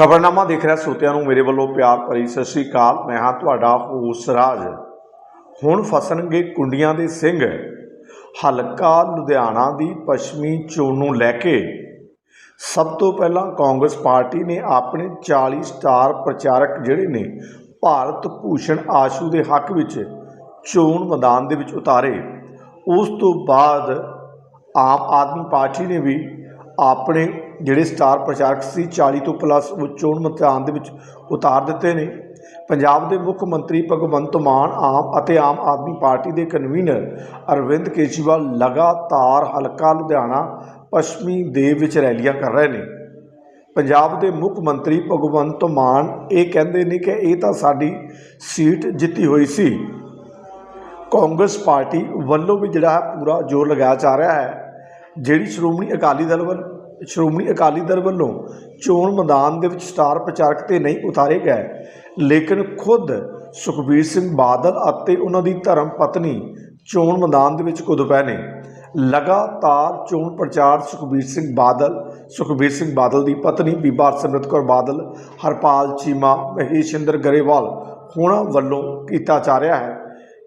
ਖਬਰਨਾਮਾ ਦੇਖ ਰਿਹਾ ਸੋਤਿਆਂ ਨੂੰ ਮੇਰੇ ਵੱਲੋਂ ਪਿਆਰ ਭਰੀ ਸਤਿ ਸ੍ਰੀ ਅਕਾਲ। ਮੈਂ ਹਾਂ ਤੁਹਾਡਾ ਹੋਸ ਰਾਜ। ਹੁਣ ਫਸਣਗੇ ਕੁੰਡੀਆਂ ਦੇ ਸਿੰਘ। ਹਲਕਾ ਲੁਧਿਆਣਾ ਦੀ ਪੱਛਮੀ ਚੋਣ ਨੂੰ ਲੈ ਕੇ ਸਭ ਤੋਂ ਪਹਿਲਾਂ ਕਾਂਗਰਸ ਪਾਰਟੀ ਨੇ ਆਪਣੇ 40 ਸਟਾਰ ਪ੍ਰਚਾਰਕ ਜਿਹੜੇ ਨੇ ਭਾਰਤ ਭੂਸ਼ਣ ਆਸ਼ੂ ਦੇ ਹੱਕ ਵਿੱਚ ਚੋਣ ਮੈਦਾਨ ਦੇ ਵਿੱਚ ਉਤਾਰੇ। ਉਸ ਤੋਂ ਬਾਅਦ ਆਮ ਆਦਮੀ ਪਾਰਟੀ ਨੇ ਵੀ ਆਪਣੇ ਜਿਹੜੇ ਸਟਾਰ ਪ੍ਰਚਾਰਕ ਸੀ 40 ਤੋਂ ਪਲੱਸ ਉਹ ਚੋਣ ਮੈਦਾਨ ਦੇ ਵਿੱਚ ਉਤਾਰ ਦਿੱਤੇ ਨੇ। ਪੰਜਾਬ ਦੇ ਮੁੱਖ ਮੰਤਰੀ ਭਗਵੰਤ ਮਾਨ ਆਮ ਅਤੇ ਆਮ ਆਦਮੀ ਪਾਰਟੀ ਦੇ ਕਨਵੀਨਰ ਅਰਵਿੰਦ ਕੇਜਰੀਵਾਲ ਲਗਾਤਾਰ ਹਲਕਾ ਲੁਧਿਆਣਾ, ਪੱਛਮੀ ਦੇ ਵਿੱਚ ਰੈਲੀਆਂ ਕਰ ਰਹੇ ਨੇ। ਪੰਜਾਬ ਦੇ ਮੁੱਖ ਮੰਤਰੀ ਭਗਵੰਤ ਮਾਨ ਇਹ ਕਹਿੰਦੇ ਨੇ ਕਿ ਇਹ ਤਾਂ ਸਾਡੀ ਸੀਟ ਜਿੱਤੀ ਹੋਈ ਸੀ। ਕਾਂਗਰਸ ਪਾਰਟੀ ਵੱਲੋਂ ਵੀ ਜਿਹੜਾ ਹੈ ਪੂਰਾ ਜ਼ੋਰ ਲਗਾਇਆ ਜਾ ਰਿਹਾ ਹੈ। ਜਿਹੜੀ ਸ਼੍ਰੋਮਣੀ ਅਕਾਲੀ ਦਲ ਵੱਲ ਸ਼੍ਰੋਮਣੀ ਅਕਾਲੀ ਦਲ ਵੱਲੋਂ ਚੋਣ ਮੈਦਾਨ ਦੇ ਵਿੱਚ ਸਟਾਰ ਪ੍ਰਚਾਰਕ ਤੇ ਨਹੀਂ ਉਤਾਰੇ ਗਏ, ਲੇਕਿਨ ਖੁਦ ਸੁਖਬੀਰ ਸਿੰਘ ਬਾਦਲ ਅਤੇ ਉਹਨਾਂ ਦੀ ਧਰਮ ਪਤਨੀ ਚੋਣ ਮੈਦਾਨ ਦੇ ਵਿੱਚ ਕੁੱਦ ਪਏ ਨੇ। ਲਗਾਤਾਰ ਚੋਣ ਪ੍ਰਚਾਰ ਸੁਖਬੀਰ ਸਿੰਘ ਬਾਦਲ ਸੁਖਬੀਰ ਸਿੰਘ ਬਾਦਲ ਦੀ ਪਤਨੀ ਬੀਬਾ ਸਿਮਰਤ ਕੌਰ ਬਾਦਲ, ਹਰਪਾਲ ਚੀਮਾ, ਮਹੇਸ਼ਿੰਦਰ ਗਰੇਵਾਲ ਹੋਣਾ ਵੱਲੋਂ ਕੀਤਾ ਜਾ ਰਿਹਾ ਹੈ।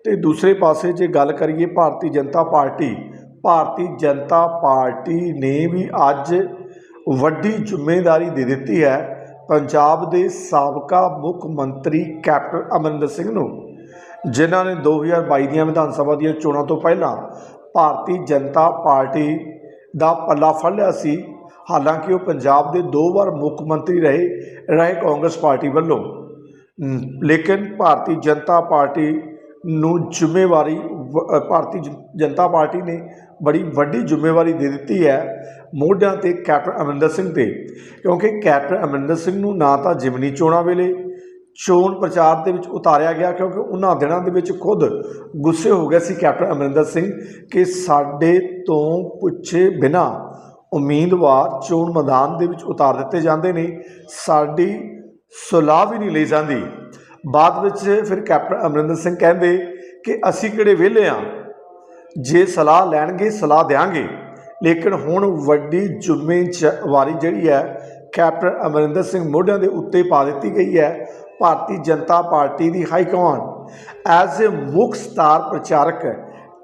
ਤੇ ਦੂਸਰੇ ਪਾਸੇ ਜੇ ਗੱਲ ਕਰੀਏ ਭਾਰਤੀ ਜਨਤਾ ਪਾਰਟੀ ਭਾਰਤੀ ਜਨਤਾ ਪਾਰਟੀ ਨੇ ਵੀ ਅੱਜ ਵੱਡੀ ਜ਼ਿੰਮੇਵਾਰੀ ਦੇ ਦਿੱਤੀ ਹੈ ਪੰਜਾਬ ਦੇ ਸਾਬਕਾ ਮੁੱਖ ਮੰਤਰੀ ਕੈਪਟਨ ਅਮਰਿੰਦਰ ਸਿੰਘ ਨੂੰ, ਜਿਨ੍ਹਾਂ ਨੇ 2022 ਦੀਆਂ ਵਿਧਾਨ ਸਭਾ ਦੀਆਂ ਚੋਣਾਂ ਤੋਂ ਪਹਿਲਾਂ ਭਾਰਤੀ ਜਨਤਾ ਪਾਰਟੀ ਦਾ ਪੱਲਾ ਫੜ ਲਿਆ ਸੀ। ਹਾਲਾਂਕਿ ਉਹ ਪੰਜਾਬ ਦੇ ਦੋ ਵਾਰ ਮੁੱਖ ਮੰਤਰੀ ਰਹੇ ਰਹੇ ਕਾਂਗਰਸ ਪਾਰਟੀ ਵੱਲੋਂ। ਲੇਕਿਨ ਭਾਰਤੀ ਜਨਤਾ ਪਾਰਟੀ ਨੂੰ ਜ਼ਿੰਮੇਵਾਰੀ ਭਾਰਤੀ ਜ- ਜਨਤਾ ਪਾਰਟੀ ਨੇ ਬੜੀ ਵੱਡੀ ਜ਼ਿੰਮੇਵਾਰੀ ਦੇ ਦਿੱਤੀ ਹੈ ਮੋਢਿਆਂ ਤੇ ਕੈਪਟਨ ਅਮਰਿੰਦਰ ਸਿੰਘ ਤੇ, ਕਿਉਂਕਿ ਕੈਪਟਨ ਅਮਰਿੰਦਰ ਸਿੰਘ ਨੂੰ ਨਾ ਤਾਂ ਜਿਮਨੀ ਚੋਣਾਂ ਵੇਲੇ ਚੋਣ ਪ੍ਰਚਾਰ ਦੇ ਵਿੱਚ ਉਤਾਰਿਆ ਗਿਆ, ਕਿਉਂਕਿ ਉਹਨਾਂ ਦਿਨਾਂ ਦੇ ਵਿੱਚ ਖੁਦ ਗੁੱਸੇ ਹੋ ਗਏ ਸੀ ਕੈਪਟਨ ਅਮਰਿੰਦਰ ਸਿੰਘ ਕਿ ਸਾਡੇ ਤੋਂ ਪੁੱਛੇ ਬਿਨਾ ਉਮੀਦਵਾਰ ਚੋਣ ਮੈਦਾਨ ਦੇ ਵਿੱਚ ਉਤਾਰ ਦਿੱਤੇ ਜਾਂਦੇ ਨੇ, ਸਾਡੀ ਸੁਲਾਹ ਵੀ ਨਹੀਂ ਲਈ ਜਾਂਦੀ। ਬਾਅਦ ਵਿੱਚ ਫਿਰ ਕੈਪਟਨ ਅਮਰਿੰਦਰ ਸਿੰਘ ਕਹਿੰਦੇ ਕਿ ਅਸੀਂ ਕਿਹੜੇ ਵਿਹਲੇ ਆ? ਜੇ ਸਲਾਹ ਲੈਣਗੇ, ਸਲਾਹ ਦੇਾਂਗੇ ਲੇਕਿਨ ਹੁਣ ਵੱਡੀ ਜ਼ਿੰਮੇਵਾਰੀ ਜਿਹੜੀ ਹੈ, ਕੈਪਟਨ ਅਮਰਿੰਦਰ ਸਿੰਘ ਮੋਢਿਆਂ ਦੇ ਉੱਤੇ ਪਾ ਦਿੱਤੀ ਗਈ ਹੈ, ਭਾਰਤੀ ਜਨਤਾ ਪਾਰਟੀ ਦੀ ਹਾਈ ਕਮਾਂਡ। ਐਜ਼ ਅ ਮੁੱਖ ਸਟਾਰ ਪ੍ਰਚਾਰਕ,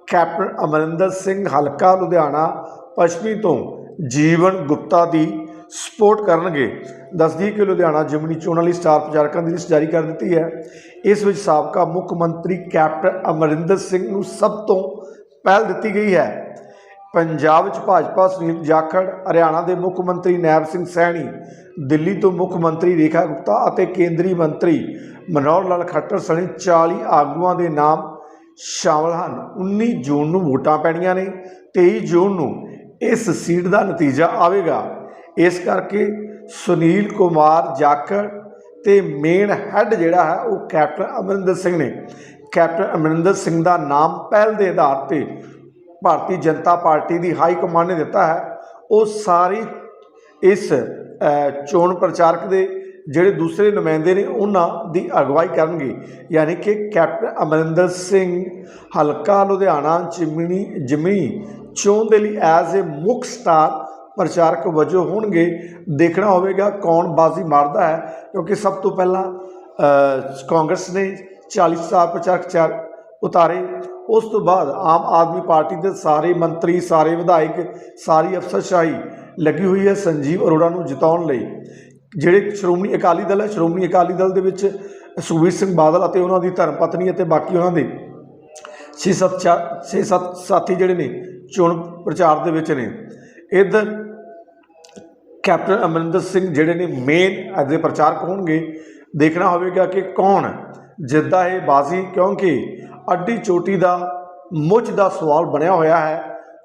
ਕੈਪਟਨ ਅਮਰਿੰਦਰ ਸਿੰਘ ਹਲਕਾ ਲੁਧਿਆਣਾ, ਪੱਛਮੀ ਤੋਂ ਜੀਵਨ ਗੁਪਤਾ ਦੀ ਸਪੋਰਟ ਕਰਨਗੇ। ਦੱਸਦੀ ਕਿ ਲੁਧਿਆਣਾ ਜਿਮਨੀ ਚੋਣਾਂ ਲਈ ਸਟਾਰ ਪ੍ਰਚਾਰਕਾਂ ਦੀ ਲਿਸਟ ਜਾਰੀ ਕਰ ਦਿੱਤੀ ਹੈ। ਇਸ ਵਿੱਚ ਸਾਬਕਾ ਮੁੱਖ ਮੰਤਰੀ ਕੈਪਟਨ ਅਮਰਿੰਦਰ ਸਿੰਘ ਨੂੰ ਸਭ ਤੋਂ ਪਹਿਲ ਦਿੱਤੀ ਗਈ ਹੈ। ਪੰਜਾਬ ਵਿੱਚ ਭਾਜਪਾ, ਸੁਨੀਲ ਜਾਖੜ, ਹਰਿਆਣਾ ਦੇ ਮੁੱਖ ਮੰਤਰੀ ਨੈਬ ਸਿੰਘ ਸੈਣੀ, ਦਿੱਲੀ ਤੋਂ ਮੁੱਖ ਮੰਤਰੀ ਰੇਖਾ ਗੁਪਤਾ ਅਤੇ ਕੇਂਦਰੀ ਮੰਤਰੀ ਮਨੋਹਰ ਲਾਲ ਖੱਟਰ ਸਣੇ 40 ਆਗੂਆਂ ਦੇ ਨਾਮ ਸ਼ਾਮਲ ਹਨ। 19 ਜੂਨ ਨੂੰ ਵੋਟਾਂ ਪੈਣੀਆਂ ਨੇ। 23 ਜੂਨ ਨੂੰ ਇਸ ਸੀਟ ਦਾ ਨਤੀਜਾ ਆਵੇਗਾ। ਇਸ ਕਰਕੇ ਸੁਨੀਲ ਕੁਮਾਰ ਜਾਖੜ ਤੇ ਮੇਨ ਹੈੱਡ ਜਿਹੜਾ ਹੈ ਉਹ ਕੈਪਟਨ ਅਮਰਿੰਦਰ ਸਿੰਘ ਨੇ। ਕੈਪਟਨ ਅਮਰਿੰਦਰ ਸਿੰਘ ਦਾ ਨਾਮ ਪਹਿਲ ਦੇ ਆਧਾਰ ਤੇ ਭਾਰਤੀ ਜਨਤਾ ਪਾਰਟੀ ਦੀ ਹਾਈ ਕਮਾਂਡ ਨੇ ਦਿੱਤਾ ਹੈ। ਉਹ ਸਾਰੀ ਇਸ ਚੋਣ ਪ੍ਰਚਾਰਕ ਦੇ ਜਿਹੜੇ ਦੂਸਰੇ ਨੁਮਾਇੰਦੇ ਨੇ, ਉਹਨਾਂ ਦੀ ਅਗਵਾਈ ਕਰਨਗੇ। ਯਾਨੀ ਕਿ ਕੈਪਟਨ ਅਮਰਿੰਦਰ ਸਿੰਘ, ਹਲਕਾ ਲੁਧਿਆਣਾ ਜਿਮਨੀ ਜਿਮਨੀ ਚੋਣ ਦੇ ਲਈ ਐਜ਼ ਅ ਮੁੱਖ ਸਟਾਰ ਪ੍ਰਚਾਰਕ ਵਜੋਂ ਹੋਣਗੇ, ਦੇਖਣਾ ਹੋਵੇਗਾ ਕੌਣ ਬਾਜ਼ੀ ਮਾਰਦਾ ਹੈ, ਕਿਉਂਕਿ ਸਭ ਤੋਂ ਪਹਿਲਾਂ ਕਾਂਗਰਸ ਨੇ 40 ਸਾਲ ਪ੍ਰਚਾਰਕ ਚਾਰ ਉਤਾਰੇ। ਉਸ ਤੋਂ ਬਾਅਦ ਆਮ ਆਦਮੀ ਪਾਰਟੀ ਦੇ ਸਾਰੇ ਮੰਤਰੀ, ਸਾਰੇ ਵਿਧਾਇਕ, ਸਾਰੀ ਅਫਸਰਸ਼ਾਹੀ ਲੱਗੀ ਹੋਈ ਹੈ ਸੰਜੀਵ ਅਰੋੜਾ ਨੂੰ ਜਿਤਾਉਣ ਲਈ। ਜਿਹੜੇ ਸ਼੍ਰੋਮਣੀ ਅਕਾਲੀ ਦਲ ਹੈ, ਸ਼੍ਰੋਮਣੀ ਅਕਾਲੀ ਦਲ ਦੇ ਵਿੱਚ ਸੁਖਬੀਰ ਸਿੰਘ ਬਾਦਲ ਅਤੇ ਉਹਨਾਂ ਦੀ ਧਰਮ ਪਤਨੀ ਅਤੇ ਬਾਕੀ ਉਹਨਾਂ ਦੇ ਛੇ ਸੱਤ ਚਾ- ਛੇ ਸੱਤ ਸਾਥੀ ਜਿਹੜੇ ਨੇ, ਚੋਣ ਪ੍ਰਚਾਰ ਦੇ ਵਿੱਚ ਨੇ। ਇੱਧਰ ਕੈਪਟਨ ਅਮਰਿੰਦਰ ਸਿੰਘ ਜਿਹੜੇ ਨੇ ਮੇਨ ਅੱਜ ਦੇ ਪ੍ਰਚਾਰਕ ਹੋਣਗੇ, ਦੇਖਣਾ ਹੋਵੇਗਾ ਕਿ ਕੌਣ ਜਿੱਦਾਂ ਇਹ ਬਾਜ਼ੀ, ਕਿਉਂਕਿ ਅੱਡੀ ਚੋਟੀ ਦਾ ਮੁੱਝ ਦਾ ਸਵਾਲ ਬਣਿਆ ਹੋਇਆ ਹੈ।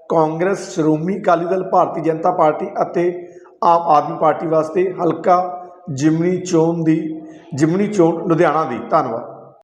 ਕਾਂਗਰਸ, ਸ਼੍ਰੋਮਣੀ ਅਕਾਲੀ ਦਲ, ਭਾਰਤੀ ਜਨਤਾ ਪਾਰਟੀ ਅਤੇ ਆਮ ਆਦਮੀ ਪਾਰਟੀ ਵਾਸਤੇ ਹਲਕਾ ਜਿਮਨੀ ਚੋਣ ਦੀ, ਜਿਮਨੀ ਚੋਣ ਲੁਧਿਆਣਾ ਦੀ। ਧੰਨਵਾਦ।